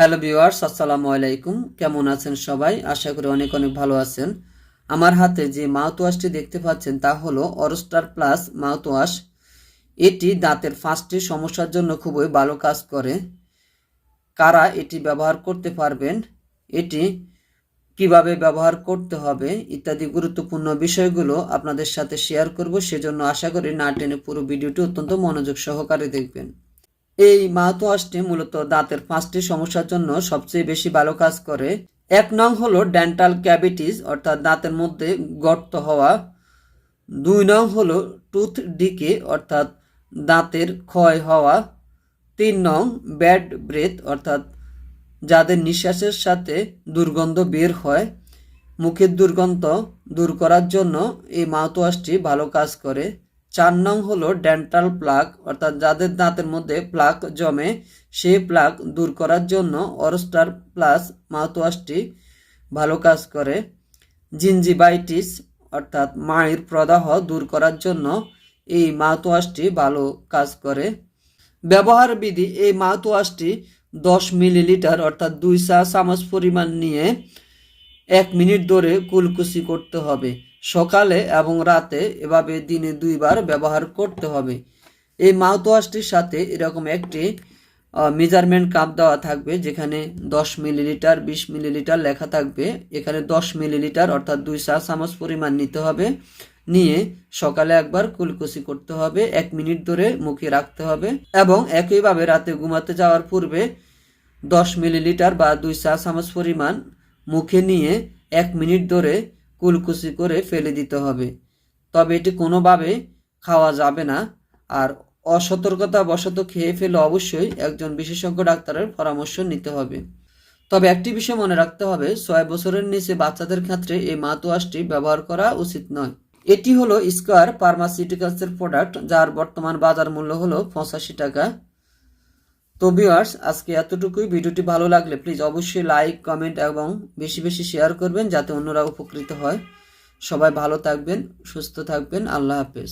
Hello viewers, আসসালামু আলাইকুম। কেমন আছেন সবাই? আশা করি অনেক অনেক ভালো আছেন। আমার হাতে যে মাউথওয়াশটি দেখতে পাচ্ছেন তা হলো অরস্টার প্লাস মাউথওয়াশ এটি দাঁতের ফার্স্টে সমস্যার জন্য খুবই ভালো কাজ করে। কারা এটি ব্যবহার করতে পারবেন? এটি কীভাবে ব্যবহার করতে হবে? ইত্যাদি গুরুত্বপূর্ণ বিষয়গুলো আপনাদের সাথে শেয়ার করব। সেজন্য আশা করি না টেনে পুরো ভিডিওটি অত্যন্ত মনোযোগ সহকারে দেখবেন। এই মাউথওয়াশটি মূলত দাঁতের পাঁচটি সমস্যার জন্য সবচেয়ে বেশি ভালো কাজ করে। এক নং হলো ডেন্টাল ক্যাভিটিস, অর্থাৎ দাঁতের মধ্যে গর্ত হওয়া। দুই নং হলো টুথ ডিকে, অর্থাৎ দাঁতের ক্ষয় হওয়া। তিন নং ব্যাড ব্রেথ, অর্থাৎ যাদের নিঃশ্বাসের সাথে দুর্গন্ধ বের হয়। মুখের দুর্গন্ধ দূর করার জন্য এই মাউথওয়াশটি ভালো কাজ করে। চার নং হলো ডেন্টাল প্লাক অর্থাৎ যাদের দাঁতের মধ্যে প্লাক জমে, সেই প্লাক দূর করার জন্য অরস্টার প্লাস মাউথওয়াশটি ভালো কাজ করে। জিঞ্জিবাইটিস অর্থাৎ মায়ের প্রদাহ দূর করার জন্য এই মাউথওয়াশটি ভালো কাজ করে। ব্যবহার বিধি, এই মাউথওয়াশটি দশ মিলিলিটার, অর্থাৎ দুই চা চামচ পরিমাণ নিয়ে এক মিনিট ধরে কুলকুচি করতে হবে। সকালে এবং রাতে এভাবে দিনে দুইবার ব্যবহার করতে হবে। এই মাউথওয়াশটির সাথে এরকম একটি মেজারমেন্ট কাপ দেওয়া থাকবে, যেখানে দশ মিলিলিটার বিশ মিলিলিটার লেখা থাকবে। এখানে দশ মিলিলিটার অর্থাৎ দুই চা চামচ পরিমাণ নিতে হবে। নিয়ে সকালে একবার কুলকুচি করতে হবে, এক মিনিট ধরে মুখে রাখতে হবে এবং একইভাবে রাতে ঘুমাতে যাওয়ার পূর্বে দশ মিলিলিটার বা দুই চা চামচ পরিমাণ মুখে নিয়ে এক মিনিট ধরে কুলকুচি করে ফেলে দিতে হবে। তবে এটি কোনোভাবে খাওয়া যাবে না। আর অসতর্কতা বশত খেয়ে ফেলে অবশ্যই একজন বিশেষজ্ঞ ডাক্তারের পরামর্শ নিতে হবে। তবে একটি বিষয় মনে রাখতে হবে, ছয় বছরের নিচে বাচ্চাদের ক্ষেত্রে এই মাতুয়াশটি ব্যবহার করা উচিত নয়। এটি হলো স্কোয়ার ফার্মাসিউটিক্যালসের প্রোডাক্ট, যার বর্তমান বাজার মূল্য হলো পঁচাশি টাকা। তো ভিউয়ার্স আজকে এতটুকুই। ভিডিওটি ভালো লাগলে প্লিজ অবশ্যই লাইক কমেন্ট এবং বেশি বেশি শেয়ার করবেন যাতে অন্যরা উপকৃত হয়। সবাই ভালো থাকবেন, সুস্থ থাকবেন। আল্লাহ হাফেজ।